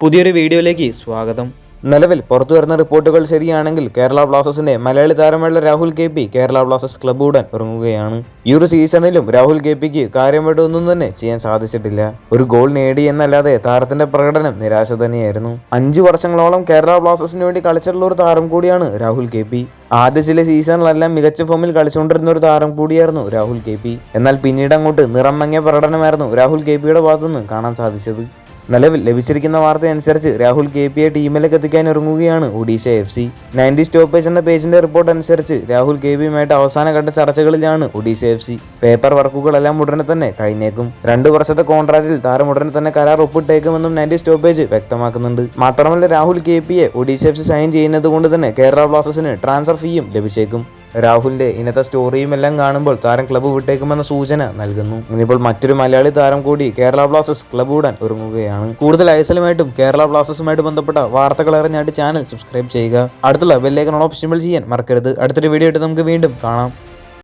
പുതിയൊരു വീഡിയോയിലേക്ക് സ്വാഗതം. നിലവിൽ പുറത്തു വരുന്ന റിപ്പോർട്ടുകൾ ശരിയാണെങ്കിൽ കേരള ബ്ലാസ്റ്റേഴ്സിന്റെ Malayali താരമുള്ള Rahul K P Kerala Blasters club ഉടൻ ഇറങ്ങുകയാണ് ഈ ഒരു സീസണിലും രാഹുൽ കെ പിക്ക് കാര്യമായിട്ട് തന്നെ ചെയ്യാൻ സാധിച്ചിട്ടില്ല. ഒരു ഗോൾ നേടി എന്നല്ലാതെ താരത്തിന്റെ പ്രകടനം നിരാശ തന്നെയായിരുന്നു. അഞ്ചു വർഷങ്ങളോളം കേരള ബ്ലാസ്റ്റേഴ്സിന് വേണ്ടി കളിച്ചിട്ടുള്ള ഒരു താരം കൂടിയാണ് രാഹുൽ കെ പി. ആദ്യ ചില സീസണിലെല്ലാം മികച്ച ഫോമിൽ കളിച്ചുകൊണ്ടിരുന്ന ഒരു താരം കൂടിയായിരുന്നു രാഹുൽ കെ പി. എന്നാൽ പിന്നീട് അങ്ങോട്ട് നിറം മങ്ങിയ പ്രകടനമായിരുന്നു രാഹുൽ കെ പിയുടെ ഭാഗത്തുനിന്ന് കാണാൻ സാധിച്ചത്. നിലവിൽ ലഭിച്ചിരിക്കുന്ന വാർത്ത അനുസരിച്ച് രാഹുൽ കെ പിയെ ടീമിലേക്ക് എത്തിക്കാൻ ഇറങ്ങുകയാണ് Odisha F C. Ninety stoppage എന്ന പേജിന്റെ റിപ്പോർട്ട് അനുസരിച്ച് രാഹുൽ കെ പിയുമായിട്ട് അവസാനഘട്ട ചർച്ചകളിലാണ് ഒഡീഷ എഫ് സി. പേപ്പർ വർക്കുകളെല്ലാം ഉടനെ തന്നെ കഴിഞ്ഞേക്കും. രണ്ടു വർഷത്തെ കോൺട്രാക്റ്റിൽ താരം ഉടനെ തന്നെ കരാർ ഒപ്പിട്ടേക്കുമെന്നും നയന്റി സ്റ്റോപ്പേജ് വ്യക്തമാക്കുന്നുണ്ട്. മാത്രമല്ല രാഹുൽ കെ പിയെ ഒഡീഷ എഫ് സി സൈൻ ചെയ്യുന്നത് കൊണ്ട് തന്നെ കേരള ബ്ലാസ്റ്റേഴ്സിന് ട്രാൻസ്ഫർ ഫീയും ലഭിച്ചേക്കും. രാഹുലിന്റെ ഇന്നത്തെ സ്റ്റോറിയും എല്ലാം കാണുമ്പോൾ താരം ക്ലബ്ബ് വിട്ടേക്കുമെന്ന സൂചന നൽകുന്നു. ഇനിയിപ്പോൾ മറ്റൊരു മലയാളി താരം കൂടി കേരള ബ്ലാസ്റ്റേഴ്സ് ക്ലബ്ബ് ഉടൻ ഒരുങ്ങുകയാണ്. കൂടുതൽ ഐസലുമായിട്ടും കേരള ബ്ലാസ്റ്റേഴ്സുമായിട്ട് ബന്ധപ്പെട്ട വാർത്തകൾ അറിഞ്ഞായിട്ട് ചാനൽ സബ്സ്ക്രൈബ് ചെയ്യുക. അടുത്തുള്ള ബെല്ലേക്കൺ ഓപ്ഷൻ ചെയ്യാൻ മറക്കരുത്. അടുത്തൊരു വീഡിയോ ആയിട്ട് നമുക്ക് വീണ്ടും കാണാം.